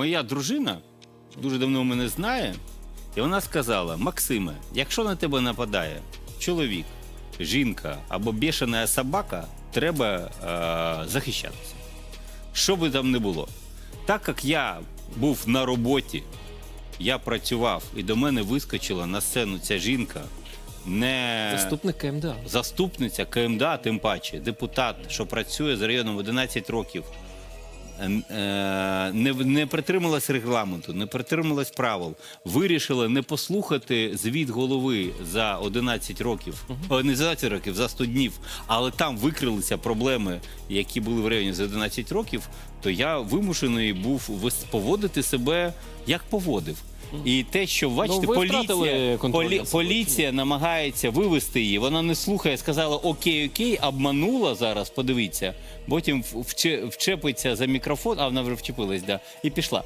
Моя дружина дуже давно мене знає, і вона сказала: Максиме, якщо на тебе нападає чоловік, жінка або бішена собака, треба е, захищатися. Що би там не було. Так як я був на роботі, я працював, і до мене вискочила на сцену ця жінка, не Заступник КМДА. заступниця КМДА, тим паче, депутат, що працює з районом 11 років, не, не притрималась регламенту, не притрималась правил, вирішила не послухати звіт голови за 11 років, угу. не за 11 років, за 100 днів, але там викрилися проблеми, які були в районі за 11 років, то я вимушений був поводити себе як поводив. І те, що бачите, Ну, ви втратили поліція, контроль полі, над собою, поліція намагається вивести її. Вона не слухає, сказала окей, окей, обманула зараз. Подивіться. Потім вче- вчепиться за мікрофон, а вона вже вчепилась, да, і пішла.